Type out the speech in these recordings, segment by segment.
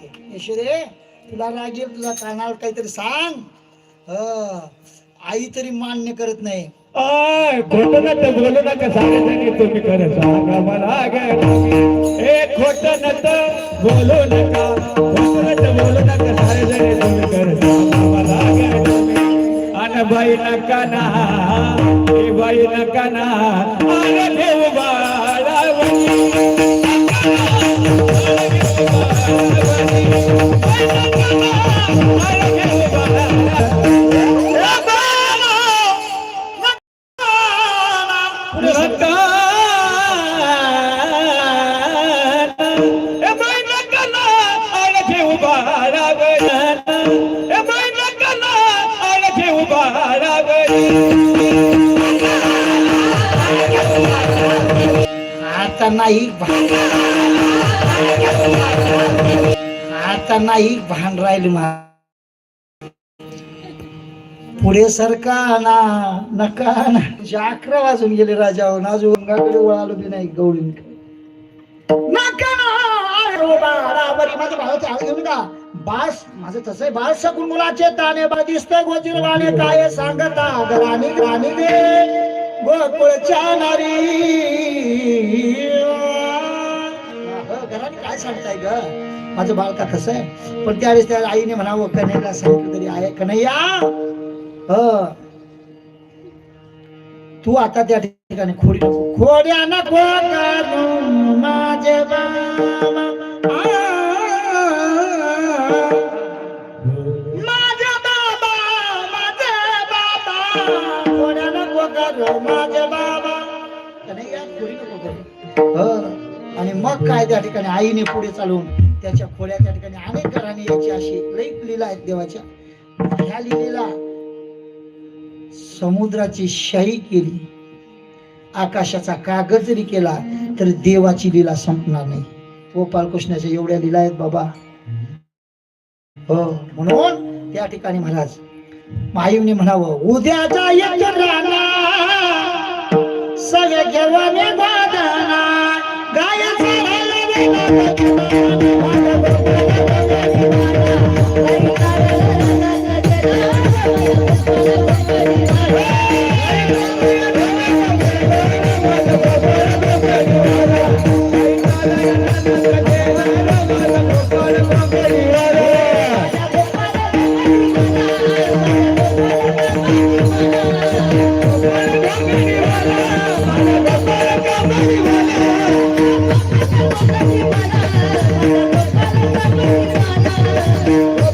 क्या बात आहे. यशोदे तुला राग येईल तुझा कानावर काहीतरी सांग. ह आई तरी मान्य करत नाही. आय खोटं नत बोलू नका सांगायचं तुम्ही खरं सांगा. मला ए खोट नत बोलू नका. खोट नत बोलू नका सांगायचं तुम्ही खरं सांगा. मला अन बाई नका ना. बाई नका ना. आता नाही भान आता नाही भान राहिली मा. पुढे सरका ना नका ना म्हणजे अकरा वाजून गेले राजाहून अजून गंगाकडे वळालो बी नाही गवळी नका माझ्या भावाचा हात घेऊन का बास माझं तसं आहे बास. सकून मुलाचे ताने बा दिसतंय गोचिर वाणे काय सांगता? राणी राणी दे गोकुळच्या नारी. अहो, घराने काय सांगताय ग? माझं बाळ का कसं आहे? पण त्यावेळेस त्या आईने म्हणावं कन्याला सांगितलं तरी आहे. कन्हैया! ह तू आता त्या ठिकाणी खोडी खोड्या नको माझे बाबा. मग काय त्या ठिकाणी आईने पुढे चालवून त्याच्या खोड्या त्या ठिकाणी अनेक घराने याची अशी लईक लीला आहेत देवाच्या. ह्या लिलेला समुद्राची शाही केली. आकाशाचा कागद जरी केला तर देवाची लीला संपणार नाही. गोपाल कृष्णाच्या एवढ्या लीला आहेत बाबा. हो म्हणून त्या ठिकाणी महाराज माईने म्हणावं उद्याचा येत राणा सगळे घेवाने Thank you. Thank you.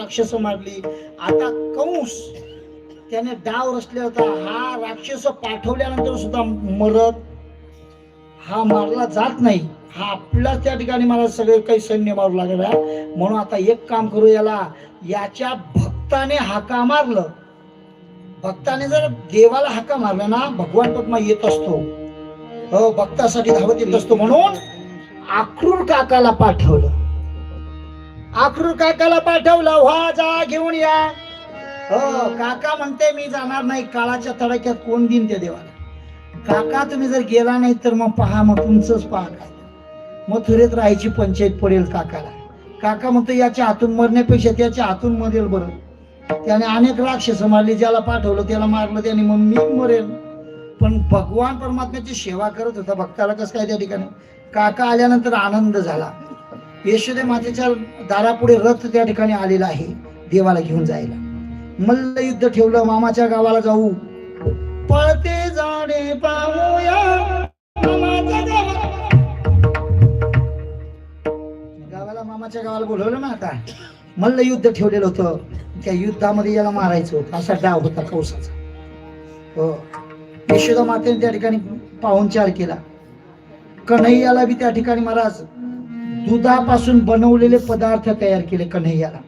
राक्षस मारली. आता कंस त्याने डाव रचले होता. हा राक्षस पाठवल्यानंतर सुद्धा मरत हा मारला जात नाही. हा आपला त्या ठिकाणी मला सगळे काही सैन्य मारू लागला. म्हणून आता एक काम करू याला. याच्या भक्ताने हाका मारलं. भक्ताने जर देवाला हाका मारला ना भगवान पद्मा येत असतो. हो भक्तासाठी धावत येत असतो म्हणून आक्रूर काकाला पाठवलं. आखरू काकाला पाठवलं व्हा जा घेऊन या. हो काका म्हणते मी जाणार नाही काळाच्या तडाक्यात कोण देईन त्या देवाला? काका तुम्ही जर गेला नाही तर मग पहा मग तुमचंच पहा काय. मथुरेत राहायची पंचायत पडेल काकाला. काका म्हणतो याच्या हातून मरण्यापेक्षा त्याच्या हातून मरेल बरं. त्याने अनेक राक्षस मारले ज्याला पाठवलं त्याला मारलं त्याने मग मी मरेल. पण भगवान परमात्म्याची सेवा करत होता भक्ताला कसं काय त्या ठिकाणी? काका आल्यानंतर आनंद झाला. यशोदे मातेच्या दारापुढे रथ त्या ठिकाणी आलेला आहे देवाला घेऊन जायला. मल्ल युद्ध ठेवलं मामाच्या गावाला जाऊ. पळते जाणे पाहूया गावाला. गावाला मामाच्या गावाला बोलवलं ना आता. मल्ल युद्ध ठेवलेलं होतं. त्या युद्धामध्ये याला मारायचं होतं. असा डाव होता कौसाचा हो. यशोदा मातेने त्या ठिकाणी पाहुणचार केला. कन्हैयाला बी त्या ठिकाणी महाराज दुधापासून बनवलेले पदार्थ तयार केले कन्हैयाला.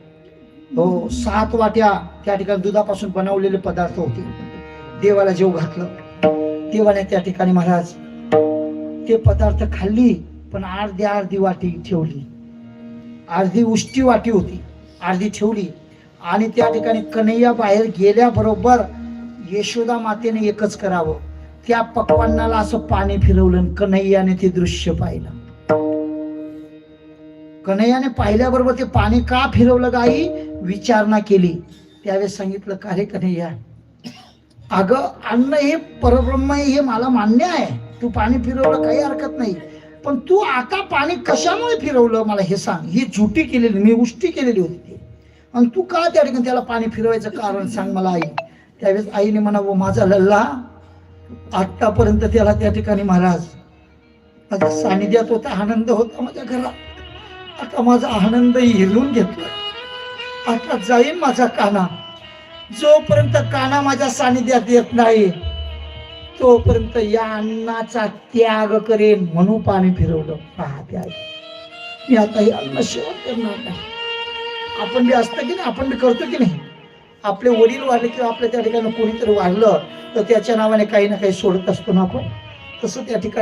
हो सात वाट्या त्या ठिकाणी दुधापासून बनवलेले पदार्थ होते. देवाला जेव घातलं. देवाने त्या ठिकाणी महाराज ते पदार्थ खाल्ली पण अर्धी अर्धी वाटी ठेवली. अर्धी उष्टी वाटी होती. अर्धी ठेवली. आणि त्या ठिकाणी कन्हैया बाहेर गेल्याबरोबर यशोदा मातेने एकच करावं. त्या पकवानाला असं पाणी फिरवलं कन्हैयाने ते दृश्य पाहिलं. कन्हैयाने पाहिल्याबरोबर ते पाणी का फिरवलं गाई? विचारणा केली. त्यावेळेस सांगितलं का रे कन्हैया? अगं अन्न हे परब्रह्म हे मला मान्य आहे. तू पाणी फिरवलं काही हरकत नाही. पण तू आता पाणी कशामुळे फिरवलं मला हे सांग. ही झुटी केलेली मी उष्टी केलेली होती ती. आणि तू का त्या ठिकाणी त्याला पाणी फिरवायचं कारण सांग मला आई. त्यावेळेस आईने म्हणावं माझा लल्ला आत्तापर्यंत त्याला त्या ठिकाणी महाराज माझ्या सानिध्यात होता आनंद होता माझ्या घरात. आता माझा आनंदही हिरवून घेतला आता जाईन माझा काना. जोपर्यंत काना माझ्या सानिध्यात येत नाही तोपर्यंत या अन्नाचा त्याग करेन म्हणून पाणी फिरवलं. पाहते आहे मी आता हे अन्न सेवन करणार नाही. आपण बी असतं की नाही? आपण बी करतो की नाही? आपले वडील वाढले किंवा आपल्या त्या ठिकाणी कोणीतरी वाढलं तर त्याच्या नावाने काही ना काही सोडत असतो ना आपण. तसं त्या ठिकाणी